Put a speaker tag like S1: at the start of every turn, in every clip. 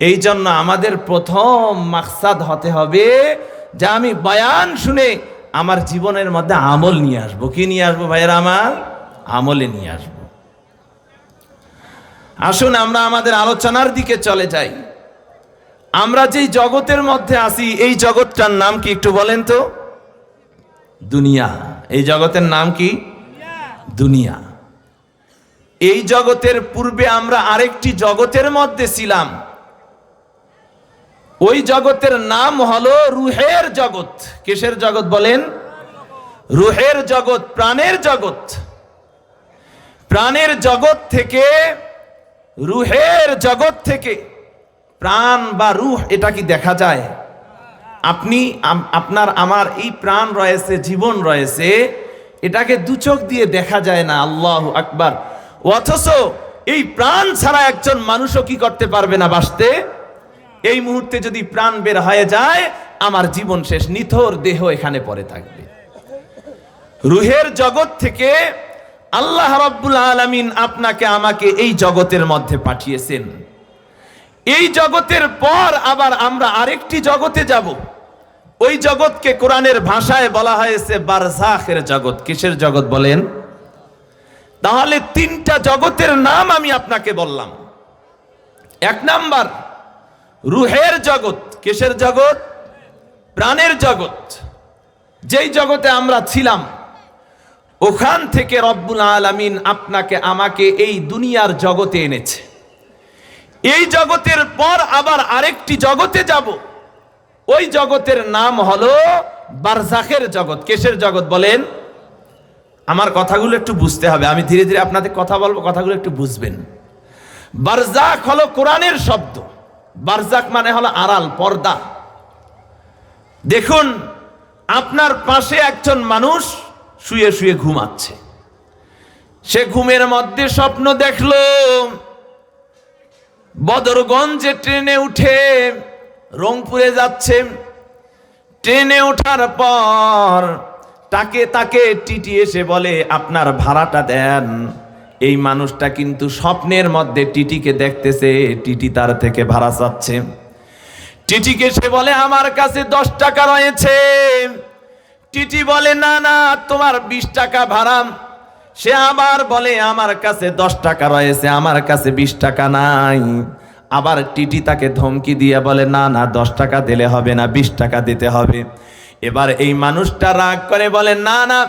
S1: এই জন্য আমাদের প্রথম মাকসাদ হতে হবে যে আমি বয়ান শুনে আমার জীবনের মধ্যে আমল নিয়ে আসব। কি নিয়ে আসব ভাইয়ের আমার? আমলে নিয়ে আসব। আসুন আমরা আমাদের আলোচনার দিকে চলে যাই। আমরা যেই জগতের মধ্যে আছি, এই জগৎটার নাম কি একটু বলেন তো? দুনিয়া। এই জগতের নাম কি? দুনিয়া। এই জগতের পূর্বে আমরা আরেকটি জগতের মধ্যে ছিলাম। ওই জগতের নাম হলো রুহের জগৎ। কিসের জগৎ বলেন? রুহের জগৎ, প্রাণের জগৎ। প্রাণের জগৎ থেকে, রুহের জগৎ থেকে, প্রাণ বা রুহ, এটা কি দেখা যায়? আপনি আপনার, আমার এই প্রাণ রয়েছে, জীবন রয়েছে, এটাকে দু চোখ দিয়ে দেখা যায় না, আল্লাহ আকবার। অথচ এই প্রাণ ছাড়া একজন মানুষও কি করতে পারবে না বাঁচতে? এই মুহূর্তে যদি প্রাণ বের হয়ে যায়, আমার জীবন শেষ, নিথর দেহ এখানে পড়ে থাকবে। রুহের জগৎ থেকে আল্লাহ রাব্বুল আলামিন আপনাকে আমাকে এই জগতের মধ্যে পাঠিয়েছেন। এই জগতের পর আবার আমরা আরেকটি জগতে যাব। ওই জগৎকে কোরআনের ভাষায় বলা হয়েছে বারজাখের জগৎ। কিসের জগৎ বলেন? তাহলে তিনটা জগতের নাম আমি আপনাকে বললাম। এক নাম্বার, রুহের জগৎ। কেশের জগৎ? প্রাণের জগৎ। যেই জগতে আমরা ছিলাম, ওখান থেকে রব্বুল আলামিন আপনাকে, আমাকে এই দুনিয়ার জগতে এনেছে। এই জগতের পর আবার আরেকটি জগতে যাব। ওই জগতের নাম হলো বারজাখের জগৎ। কেশের জগৎ বলেন? আমার কথাগুলো একটু বুঝতে হবে। আমি ধীরে ধীরে আপনাদের কথা বলব, কথাগুলো একটু বুঝবেন। বারজাক হলো কোরআনের শব্দ। বারজাক মানে হলো আড়াল, পর্দা। দেখুন, আপনার পাশে একজন মানুষ শুয়ে শুয়ে ঘুমাচ্ছে। সে ঘুমের মধ্যে স্বপ্ন দেখল, বদরগঞ্জে ট্রেনে উঠে রংপুরে যাচ্ছে। ট্রেনে ওঠার পর তাকে তাকে টিটি এসে বলে, আপনার ভাড়াটা দেন। এই মানুষটা কিন্তু স্বপ্নের মধ্যে টিটিকে দেখতেছে, টিটি তার থেকে ভাড়া চাচ্ছে। টিটিকে সে বলে, আমার কাছে দশ টাকা রয়েছে। টিটি বলে, না না, তোমার বিশ টাকা ভাড়া। সে আবার বলে, আমার কাছে দশ টাকা রয়েছে, আমার কাছে বিশ টাকা নাই। আবার টিটি তাকে ধমকি দিয়ে বলে, না না, দশ টাকা দিলে হবে না, বিশ টাকা দিতে হবে। এবার এই মানুষটা রাগ করে বলে, না না,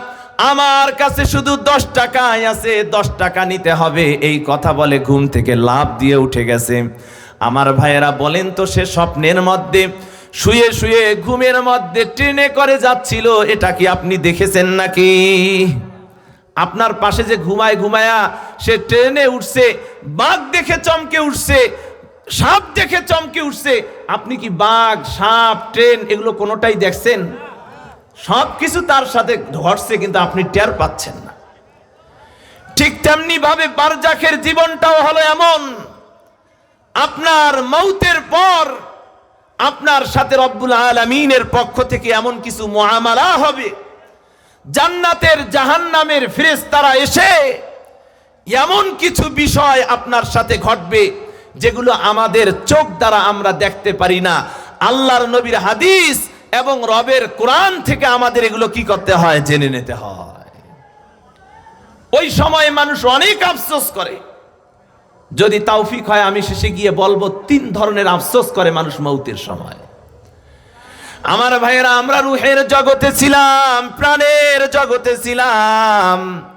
S1: আমার কাছে শুধু দশ টাকাই আছে, দশ টাকা নিতে হবে। এই কথা বলে ঘুম থেকে লাভ দিয়ে উঠে গেছে। আমার ভাইয়েরা বলেন তো, সে স্বপ্নের মধ্যে শুয়ে শুয়ে ঘুমের মধ্যে ট্রেনে করে যাচ্ছিল, এটা কি আপনি দেখেছেন নাকি? আপনার পাশে যে ঘুমায় ঘুমায়া সে ট্রেনে উঠছে, বাঘ দেখে চমকে উঠছে সাপ দেখে চমকে উঠছে, আপনি কি বাঘ, সাপ, ট্রেন এগুলো কোনোটাই দেখছেন? সব কিছু তার সাথে ঘটছে কিন্তু আপনি টের পাচ্ছেন না। ঠিক তেমনি ভাবে বারজাখের জীবনটাও হলো এমন। আপনার মৌতের পর আপনার সাথে রব্বুল আলমিনের পক্ষ থেকে এমন কিছু মহামালা হবে। জান্নাতের জাহান জাহান্নামের ফেরেশতারা এসে এমন কিছু বিষয় আপনার সাথে ঘটবে যেগুলো আমাদের চোখ দ্বারা আমরা দেখতে পারি না। আল্লাহর নবীর হাদিস এবং রবের কোরআন থেকে আমাদের এগুলো কি করতে হয়? জেনে নিতে হয়। ওই সময় মানুষ অনেক আফসোস করে। যদি তাওফিক হয়, আমি শেষে গিয়ে বলব, তিন ধরনের আফসোস করে মানুষ মৌতের সময়। আমার ভাইয়েরা, আমরা রুহের জগতে ছিলাম, প্রাণের জগতে ছিলাম।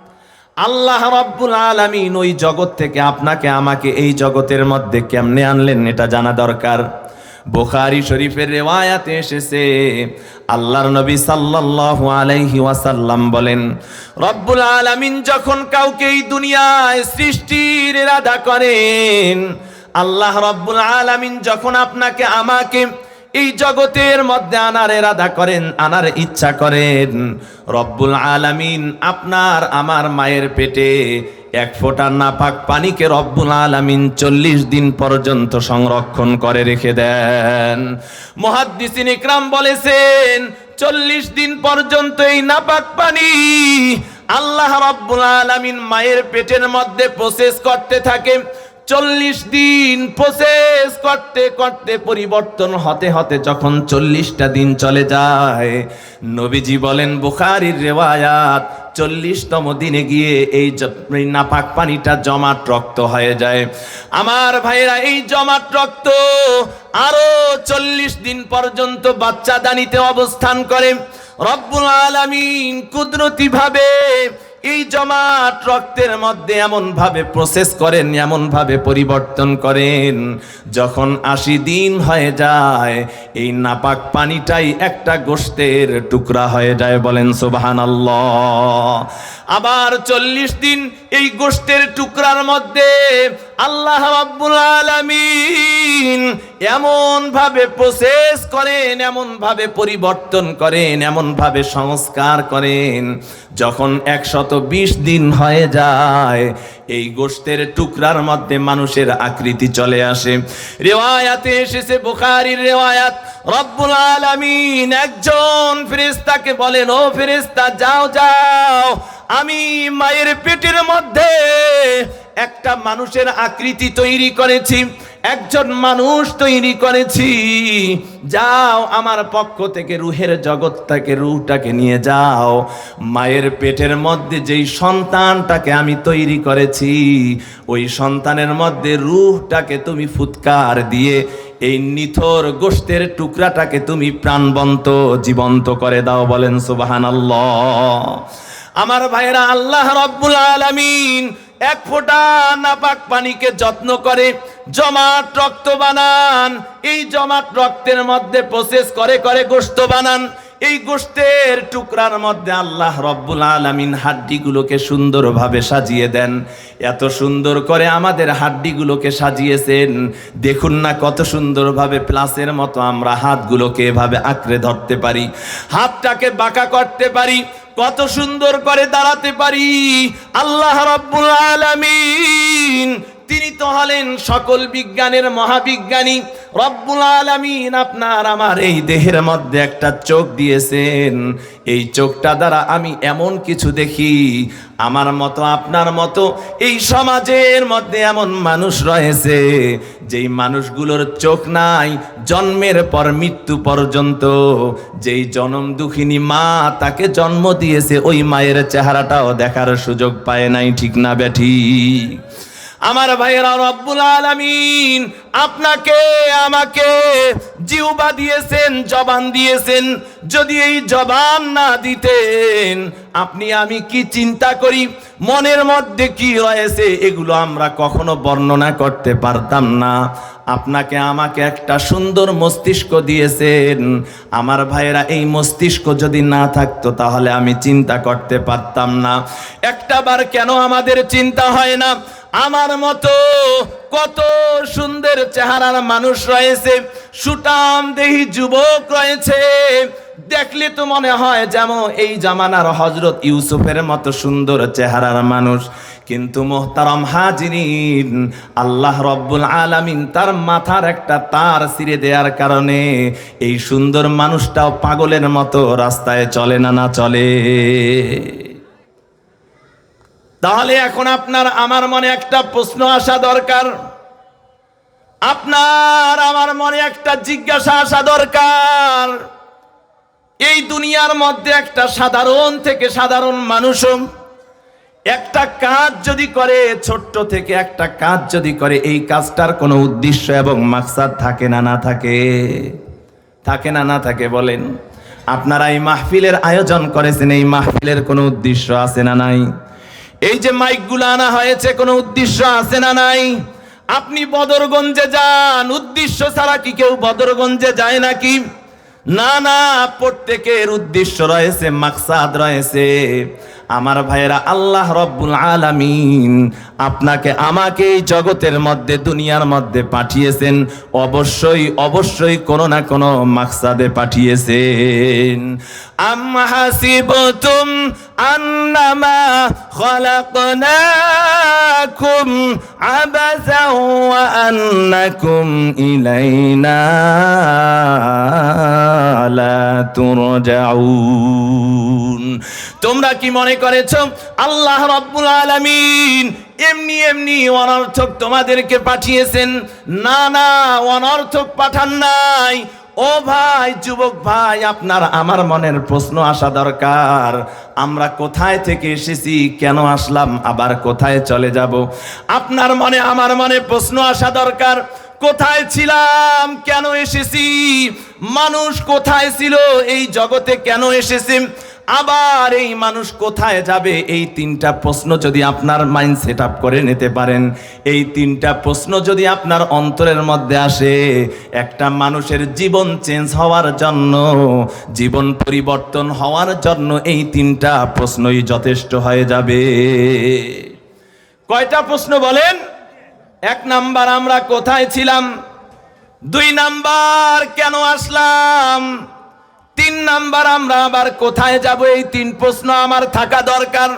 S1: আল্লাহ রাব্বুল আলামিন ওই জগৎ থেকে আপনাকে আমাকে এই জগতের মধ্যে কেমনে আনলেন এটা জানা দরকার। বুখারী শরীফের রেওয়ায়াতে এসেছে, আল্লাহর নবী সাল্লাল্লাহু আলাইহি ওয়াসাল্লাম বলেন, রব্বুল আলামিন যখন কাউকে এই দুনিয়ায় সৃষ্টির ইরাদা করেন, আল্লাহ রব্বুল আলামিন যখন আপনাকে আমাকে এই জগতের মধ্যে আনার এরাদা করেন, আনার ইচ্ছা করেন। রব্বুল আলামিন আপনার আমার মায়ের পেটে এক ফোঁটা নাপাক পানিকে রব্বুল আলামিন চল্লিশ দিন পর্যন্ত সংরক্ষণ করে রেখে দেন। মহাদ্দিসিন ইকরাম বলেছেন, চল্লিশ দিন পর্যন্ত এই নাপাক পানি আল্লাহ রব্বুল আলামিন মায়ের পেটের মধ্যে প্রসেস করতে থাকে। চল্লিশ দিন প্রসেস করতে করতে পরিবর্তন হতে হতে যখন চল্লিশটা দিন চলে যায়, নবীজি বলেন, বুখারির রেওয়ায়াত, চল্লিশতম দিনে গিয়ে এই নাপাক পানিটা জমাট রক্ত হয়ে যায়। আমার ভাইরা এই জমাট রক্ত আরও চল্লিশ দিন পর্যন্ত বাচ্চা দানিতে অবস্থান করে। রব্বুল আলামিন কুদরতি ভাবে এই জমাট রক্তের মধ্যে এমন ভাবে প্রসেস করেন এমন ভাবে পরিবর্তন করেন, যখন আশি দিন হয়ে যায়, এই নাপাক পানিটাই একটা গোষ্ঠের টুকরা হয়ে যায় বলেন সুবাহান আবার চল্লিশ দিন এই গোষ্ঠের টুকরার মধ্যে আল্লাহ রাব্বুল আলামিন এমন ভাবে প্রসেস করেন এমন ভাবে পরিবর্তন করেন এমন ভাবে সংস্কার করেন, যখন একশত বিশ দিন হয়ে যায়, এই গোষ্ঠের টুকরার মধ্যে মানুষের আকৃতি চলে আসে। রেওয়ায়াতে এসেছে বুখারীর রেওয়ায়াত, রব্বুল আলামিন একজন ফেরেশতাকে বলেন, ও ফেরেশতা, যাও যাও। আমি মায়ের পেটের মধ্যে একটা মানুষের আকৃতি তৈরি করেছি, একজন মানুষ তৈরি করেছি। যাও আমার পক্ষ থেকে, রুহের জগৎটাকে রুহটাকে নিয়ে যাও। মায়ের পেটের মধ্যে যেই সন্তানটাকে আমি তৈরি করেছি, ওই সন্তানের মধ্যে রুহটাকে তুমি ফুৎকার দিয়ে, এই নিথর গোষ্ঠের টুকরাটাকে তুমি প্রাণবন্ত জীবন্ত করে দাও বলেন সুবহানাল্লাহ। আমার ভাইরা আল্লাহ রব্বুল আলামিন এক ফোঁটা নাপাক পানিকে যত্ন করে, জমাট রক্ত বানান। এই জমাট রক্তের মধ্যে প্রসেস করে করে গোস্ত বানান। এই গোষ্ঠের টুকরার মধ্যে আল্লাহ রব্বুল আলামিন হাড্ডিগুলোকে সুন্দরভাবে সাজিয়ে দেন। এত সুন্দর করে আমাদের হাড্ডিগুলোকে সাজিয়েছেন। দেখুন না কত সুন্দরভাবে প্লাসের মতো আমরা হাতগুলোকে এভাবে আঁকড়ে ধরতে পারি, হাতটাকে বাঁকা করতে পারি কত সুন্দর করে দাঁড়াতে পারি। আল্লাহ রব্বুল আলামিন তিনি তো হলেন সকল বিজ্ঞানের মহাবিজ্ঞানী। রব্বুল আলামিন আপনার আমার এই দেহের মধ্যে একটা চোখ দিয়েছেন। এই চোখটা দ্বারা আমি এমন কিছু দেখি, আমার মতো, আপনার মতো। এই সমাজের মধ্যে এমন মানুষ রয়েছে, যেই মানুষগুলোর চোখ নাই জন্মের পর মৃত্যু পর্যন্ত। যেই জনম দুঃখিনী মা তাকে জন্ম দিয়েছে, ওই মায়ের চেহারাটাও দেখার সুযোগ পায় নাই, ঠিক না বেঠি আমার ভাইয়েরা রব্বুল আলামিন, আপনাকে, আমাকে জিউবা দিয়েছেন, জবান দিয়েছেন। যদি এই জবান না দিতেন, আপনি, আমি কি চিন্তা করি? মনের মধ্যে কি রয়েছে? এগুলো আমরা কখনো বর্ণনা করতে পারতাম না। আপনাকে, আমাকে একটা সুন্দর মস্তিষ্ক দিয়েছেন। আমার ভাইয়েরা, এই মস্তিষ্ক যদি না থাকতো, তাহলে আমি চিন্তা করতে পারতাম না। একটা বার কেন আমাদের চিন্তা হয় না? আমার মতো কত সুন্দর চেহারার মানুষ রয়েছে, সুটাম দেহি যুবক রয়েছে। দেখলে তো মনে হয় যেমন এই জামানার হজরত ইউসুফের মতো সুন্দর চেহারার মানুষ। কিন্তু মোহতারম হাজিরিন, আল্লাহ রব্বুল আলামিন তার মাথার একটা তার ছিঁড়ে দেওয়ার কারণে এই সুন্দর মানুষটাও পাগলের মতো রাস্তায় চলে না না চলে। তাহলে এখন আপনার, আমার মনে একটা প্রশ্ন আসা দরকার। আপনার, আমার মনে একটা জিজ্ঞাসা আসা দরকার। এই দুনিয়ার মধ্যে একটা সাধারণ থেকে সাধারণ মানুষও একটা কাজ যদি করে ছোট্ট থেকে, একটা কাজ যদি করে, এই কাজটার কোনো উদ্দেশ্য এবং মাকসাদ থাকে না না থাকে? থাকে না না থাকে, বলেন। আপনারা এই মাহফিলের আয়োজন করেছেন, এই মাহফিলের কোনো উদ্দেশ্য আছে না নাই? এই যে মাইকগুলো আনা হয়েছে, কোনো উদ্দেশ্য আছে না নাই? আপনি বদরগঞ্জে যান, উদ্দেশ্য ছাড়া কি কেউ বদরগঞ্জে যায় নাকি? না না, প্রত্যেকের উদ্দেশ্য রয়েছে, মাকসাদ রয়েছে। আমার ভাইয়েরা, আল্লাহ রব্বুল আলামিন আপনাকে আমাকে জগতের মধ্যে, দুনিয়ার মধ্যে পাঠিয়েছেন। অবশ্যই অবশ্যই কোনো না কোনো মাকসাদে পাঠিয়েছেন। আম হাসিবতুম আন্নামা খলাকনাকুম আবাসা ওয়া আন্নাকুম ইলাইনা লা তুরজাউন। তোমরা কি মনে করেছ? আল্লাহ রব্বুল আলামিন এমনি এমনি অনর্থক তোমাদেরকে পাঠিয়েছেন। না না, অনর্থক পাঠান নাই। ও ভাই, যুবক ভাই, আপনার আমার মনের প্রশ্ন আসা দরকার। আমরা কোথায় থেকে এসেছি? কেন আসলাম? আবার কোথায় চলে যাব? আপনার মনে, আমার মনে প্রশ্ন আসা দরকার। কোথায় ছিলাম? কেন এসেছি? মানুষ কোথায় ছিল? এই জগতে কেন এসেছি? আবার এই মানুষ কোথায় যাবে? এই তিনটা প্রশ্ন যদি আপনার মাইন্ড সেট আপ করে নিতে পারেন। এই তিনটা প্রশ্ন যদি আপনার অন্তরের মধ্যে আসে, একটা মানুষের জীবন চেঞ্জ হওয়ার জন্য, জীবন পরিবর্তন হওয়ার জন্য এই তিনটা প্রশ্নই যথেষ্ট হয়ে যাবে। কয়টা প্রশ্ন বলেন? এক নাম্বার আমরা কোথায় ছিলাম? দুই নাম্বার কেন আসলাম? তিন নাম্বার আমরা আবার কোথায় যাব? এই তিন প্রশ্ন আমার থাকা দরকার।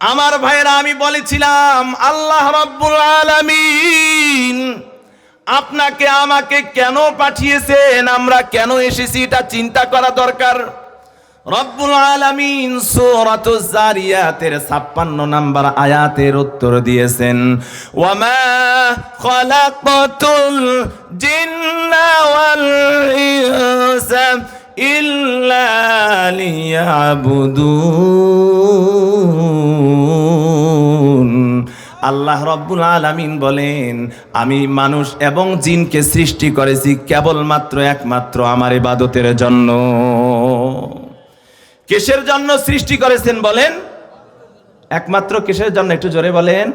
S1: আমার ভাইরা আমি বলেছিলাম, আল্লাহ রব্বুল আলামিন আপনাকে আমাকে কেন পাঠিয়েছেন? আমরা কেন এসেছি? এটা চিন্তা করা দরকার। রব্বুল আলামিন সূরাতুজ জারিয়াতের 56 নম্বর আয়াতের উত্তর দিয়েছেন, ওয়ামা খালাকাতুল জিন্না ওয়াল ইনসা ইল্লা লিয়াবুদুন। আল্লাহ রব্বুল আলামিন বলেন, আমি মানুষ এবং জিনকে সৃষ্টি করেছি কেবলমাত্র একমাত্র আমার ইবাদতের জন্য। কিসের জন্য সৃষ্টি করেছেন বলেন, একমাত্র কিসের জন্য একটু জোরে বলেন।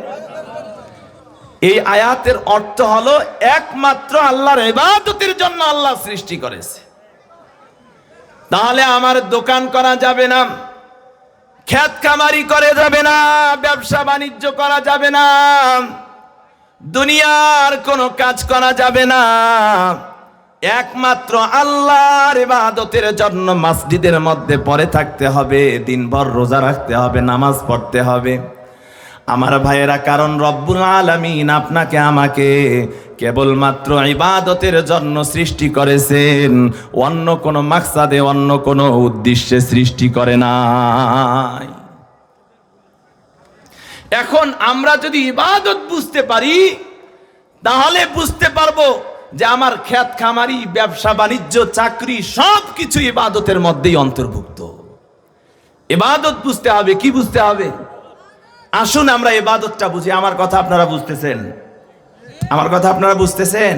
S1: এই আয়াতের অর্থ হলো একমাত্র আল্লাহর ইবাদতের জন্য আল্লাহ সৃষ্টি করেছে। তাহলে আমার দোকান করা যাবে না, খ্যাত খামারি করে যাবে না, ব্যবসা বাণিজ্য করা যাবে না, দুনিয়ার কোনো কাজ করা যাবে না। একমাত্র আল্লাহর ইবাদতের জন্য মসজিদের মধ্যে পড়ে থাকতে হবে, দিনভর রোজা রাখতে হবে, নামাজ পড়তে হবে। আমার ভাইয়েরা, কারণ রব্বুল আলামিন আপনাকে আমাকে কেবলমাত্র ইবাদতের জন্য সৃষ্টি করেছেন, অন্য কোনো মাকসাদে, অন্য কোনো উদ্দেশ্যে সৃষ্টি করে নাই। এখন আমরা যদি ইবাদত বুঝতে পারি, তাহলে বুঝতে পারব যে আমার খ্যাত খামারি, ব্যবসা, বাণিজ্য, চাকরি সব কিছু ইবাদতের মধ্যেই অন্তর্ভুক্ত। এবাদত বুঝতে হবে, কি বুঝতে হবে? আসুন আমরা এবাদতটা বুঝি। আমার কথা আপনারা বুঝতেছেন? আমার কথা আপনারা বুঝতেছেন?